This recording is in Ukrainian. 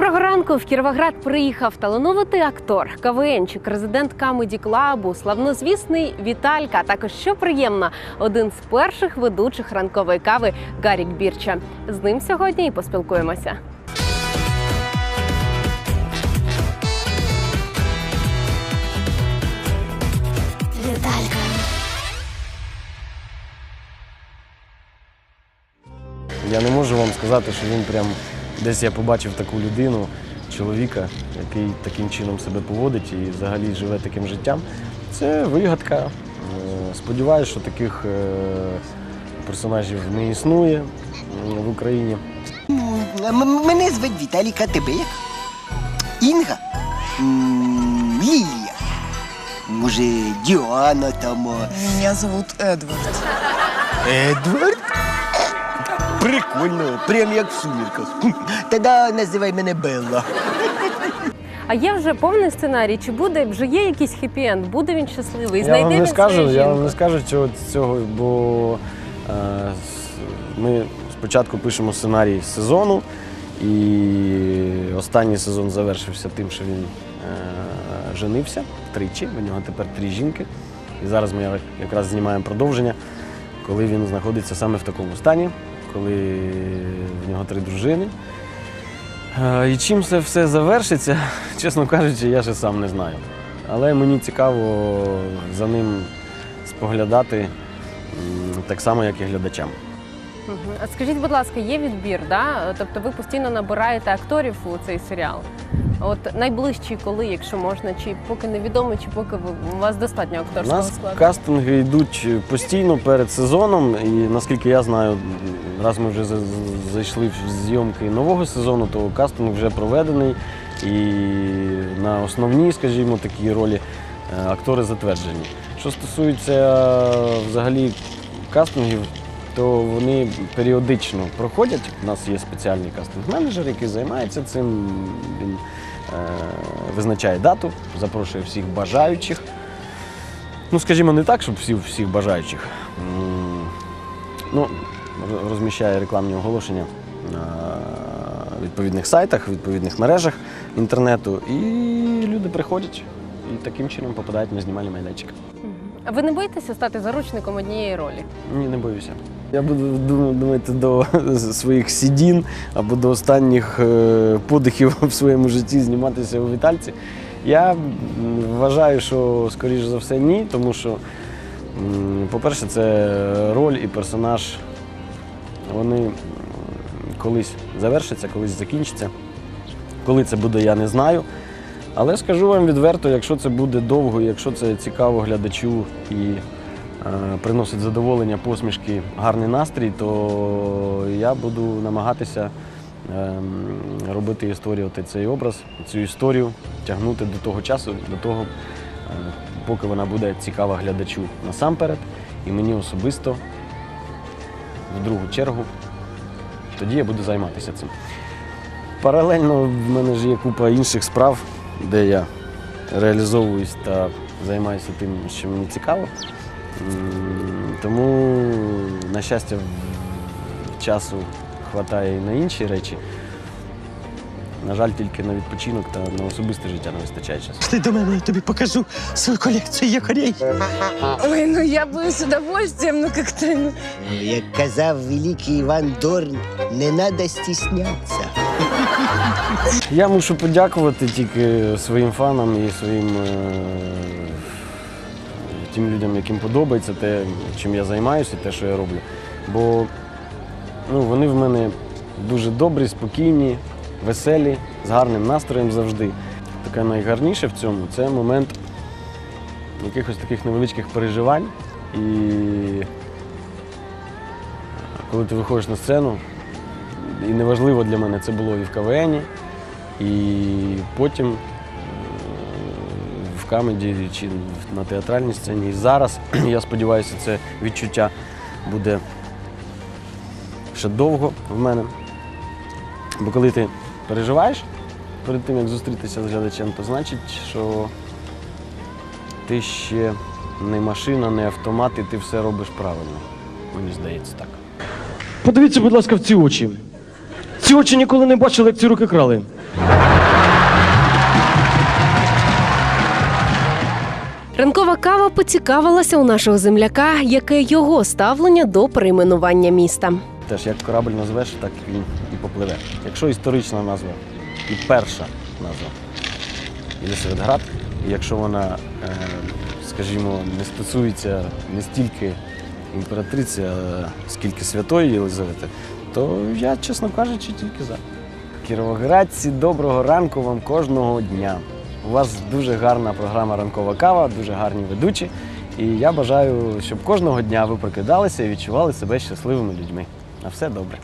Доброго ранку. В Кіровоград приїхав талановитий актор, КВНчик, резидент Камеді Клабу, славнозвісний Віталька. а Також що приємно, один з перших ведучих ранкової кави Гарік Бірча. З ним сьогодні і поспілкуємося. Віталька. Я не можу вам сказати, що він прям десь я побачив таку людину, чоловіка, який таким чином себе поводить і взагалі живе таким життям. Це вигадка. Е, Сподіваюсь, що таких е, персонажів не існує в Україні. М- Мене звуть Віталіка, тебе як? Інга? М, Лілія. Може, Діана там. а? Меня зовут Эдвард. Едвард? Прикольно, прям як в сумірках. Тоді називай мене Белла. А є вже повний сценарій? Чи буде вже є якийсь хеппі-енд? Буде він щасливий? Я Знайде вам він не скажу, свою я вам жінку? не скажу цього, цього бо е, с- ми спочатку пишемо сценарій сезону, і останній сезон завершився тим, що він е, женився тричі. У нього тепер три жінки. І зараз ми якраз знімаємо продовження, коли він знаходиться саме в такому стані, коли в нього три дружини. Е, І чим це все завершиться, чесно кажучи, я ще сам не знаю. Але мені цікаво за ним споглядати так само, як і глядачам. А скажіть, будь ласка, є відбір, да? Тобто ви постійно набираєте акторів у цей серіал? От найближчі коли, якщо можна, чи поки невідомо, чи поки у вас достатньо У акторського нас складу? кастинги йдуть постійно перед сезоном, і наскільки я знаю, раз ми вже за- за- зайшли в зйомки нового сезону, то кастинг вже проведений. І на основні, скажімо, такі ролі е, актори затверджені. Що стосується взагалі кастингів, то вони періодично проходять. У нас є спеціальний кастинг-менеджер, який займається цим. Він е, визначає дату, запрошує всіх бажаючих. Ну, скажімо, не так, щоб всі, всіх бажаючих. Ну, розміщає рекламні оголошення на відповідних сайтах, відповідних мережах інтернету, і люди приходять і таким чином попадають на знімальний майданчик. А ви не боїтеся стати заручником однієї ролі? Ні, не боюся. Я буду думати до своїх сідін або до останніх е, подихів в своєму житті зніматися у Вітальці. Я вважаю, що скоріш за все ні, тому що, по-перше, це роль і персонаж. Вони колись завершаться, колись закінчаться. Коли це буде, я не знаю. Але скажу вам відверто, якщо це буде довго, якщо це цікаво глядачу і е, приносить задоволення, посмішки, гарний настрій, то я буду намагатися ем, робити історію, от цей образ, цю історію тягнути до того часу, до того, е, поки вона буде цікава глядачу насамперед, і мені особисто в другу чергу. Тоді я буду займатися цим. Паралельно в мене ж є купа інших справ, де я реалізовуюсь та займаюся тим, що мені цікаво. Тому, на щастя, часу вистачає і на інші речі. На жаль, тільки на відпочинок та на особисте життя не вистачає часу. Ти до мене, я тобі покажу свою колекцію якорей. Ой, ну я бы с удовольствием, но как-то... ну, Як казав великий Іван Дорн, не треба стіснятися. Я мушу подякувати тільки своїм фанам і своїм е, тим людям, яким подобається те, чим я займаюся, те, що я роблю. Бо ну, вони в мене дуже добрі, спокійні, веселі, з гарним настроєм завжди. Таке найгарніше в цьому це момент якихось таких невеличких переживань. І коли ти виходиш на сцену, і неважливо для мене це було і в КВНі, і потім е, в камеді чи на театральній сцені. І зараз, я сподіваюся, це відчуття буде ще довго в мене. Бо коли ти переживаєш перед тим, як зустрітися з глядачем, то значить, що ти ще не машина, не автомат, і ти все робиш правильно. Мені здається так. Подивіться, будь ласка, в ці очі. Ці очі ніколи не бачили, як ці руки крали. Ранкова кава поцікавилася у нашого земляка, яке його ставлення до перейменування міста. Теж як корабль назвеш, так він і попливе. Якщо історична назва і перша назва Єлисаветград, і якщо вона, е, скажімо, не стосується не стільки імператриці, а скільки святої Єлизавети, то я, чесно кажучи, тільки за. Кіровоградці, доброго ранку вам кожного дня. У вас дуже гарна програма Ранкова кава, дуже гарні ведучі. І я бажаю, щоб кожного дня ви прокидалися і відчували себе щасливими людьми. На все добре.